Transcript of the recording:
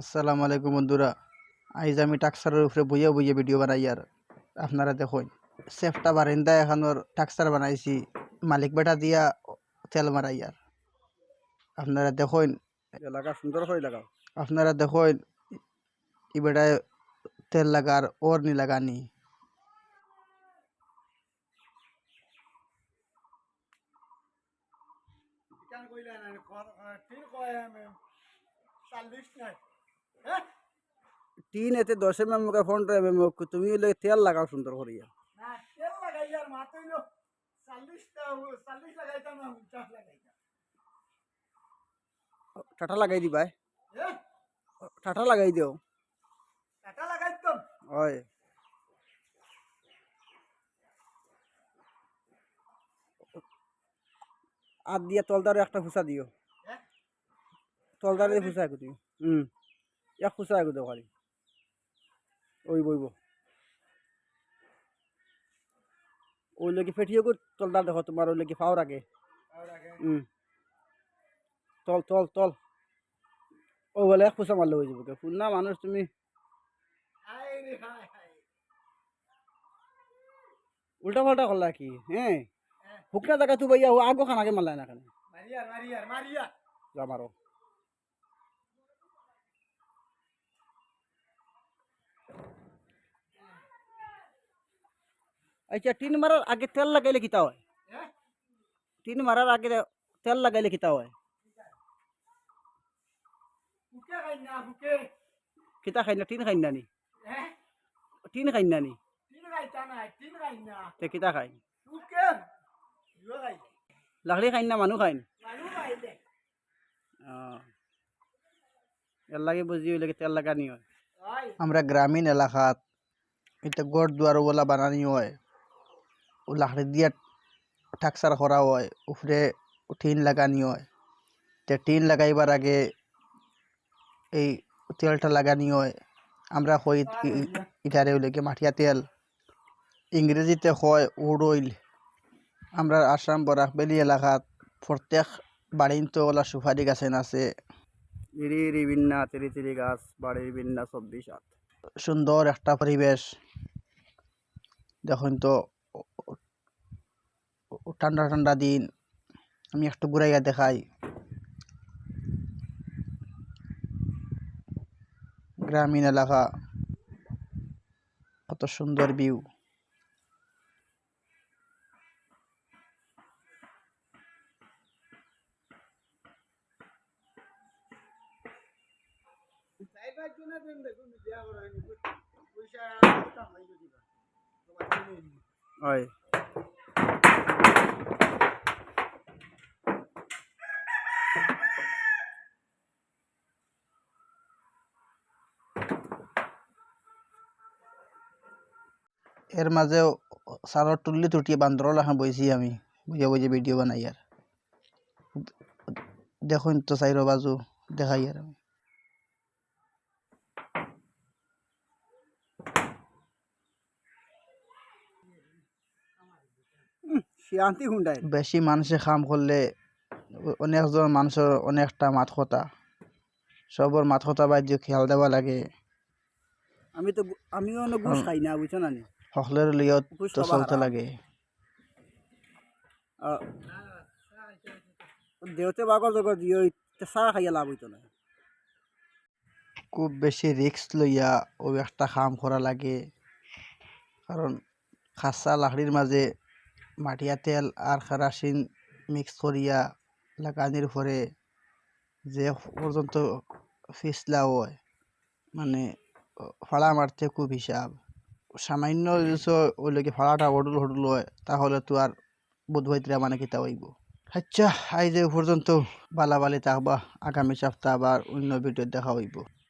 আসসালামু আলাইকুম বন্ধুরা। আইজ আমি টাকসারের উপরে বইয়া বইয়া ভিডিও বানাই আর আপনারা দেখুন সেফটা বারিন্দা এখানোর টাকসার বানাইছি মালিক বেটা দিয়া তেল মারাই আর। আপনারা দেখুন এলাকা সুন্দর করে লাগাও। আপনারা দেখুন ই বেটায় তেল লাগার ওর নি লাগানি টিন এতে দশ এম এম পনেরো এম এম তুমি হলে তেল লাগাও সুন্দর করিয়া। টাটা লাগাই দিবা টাটা লাগাই দিও। হয়। আর দিয়া তলদারে একটা ফুসা দিও। তলদারে ফুসা তুমি হুম। এক একু দেও খালি ওই বইব। ওই লোকে ফেটিয়ে কর তলদার দেখো তোমার ওই লোকে পাওয়ার আগে। হুম তল তল তল ও বলে এক ফুসা মারলে হয়ে যাবে ফুল না মানুষ তুমি। উল্টা পাল্টা করলা কি? হ্যাঁ? হুকনা জায়গা তুই ভাইয়া আগো খান আগে মারলাই না খানে যা মারো। আচ্ছা টিন মারার আগে তেল লাগাইলে কিতা হয় টিন মারার আগে তেল লাগাইলে কিতা হয় কিতা খাই না টিন খাই না নি টিন খাই না নি তে কিতা খাই লাকড়ি খাই না মানুহ খাই এর লাগে বুঝি ওই লাগে তেল লাগানি হয় আমরা গ্রামীণ এলাকাত এটা গড় দুয়ার ওলা বানানি হয় ও লাকড়ি দিয়া টাকসার করা হয় উপরে টিন লাগানি হয় তে টিন লাগাইবার আগে এই তেলটা লাগানি হয় আমরা কই ই- ইটারে ওইলেকে মাঠিয়া তেল ইংরেজিতে হয় উড অইল আমরা আসাম বরাকবেলি এলাকাত প্রত্যেক বাড়িতে ওলা সুপারি গাছেন আছে ইরি ইরি বিন্না তিরি তিরি গাছ বাড়ির বিন্না চব্বিশ সুন্দর একটা পরিবেশ দেখুন তো ঠান্ডা ঠান্ডা দিন। আমি একটু ঘুরাইয়া দেখাই। গ্রামীণ এলাকা। কত সুন্দর ভিউ হয় এর মাঝেও সারর টুল্লি টুটিয়ে বান্দর লেখা বইছি আমি। বুঝে বুঝে ভিডিও বানাই আর দেখুন তো চাইর বাজু দেখাই আর আমি। শান্তি হুন্ডাই বেশি মানুষে কাম করলে অনেকজন মানুষের অনেকটা মাত কথা সবর মাত কথা বাদ্য খেয়াল দেওয়া লাগে। আমি তো আমিও অন্য ঘুষ খাই না বুঝছ না? সকলের লিয়ত তো চলতে লাগে। দেওতে বাগর জগর দিও চাহ খাইয়া লাভ হইতো না। খুব বেশি রিস্ক লইয়া ও একটা কাম করা লাগে। কারণ খাসা লাকড়ির মাঝে মাটিয়া তেল আর খারাসিন মিক্স করিয়া লাগানির পরে যে পর্যন্ত ফিসলা হয় মানে ফাড়া মারতে খুব হিসাব। সামান্য ওই কি ফাড়াটা হডুল হডুল হয় তাহলে তো আর বোধহয়তরা মানে কিতা হইব? আচ্ছা আই যে পর্যন্ত বালাবালি থাকবা, আগামী সপ্তাহ আবার অন্য ভিডিও দেখা হইব।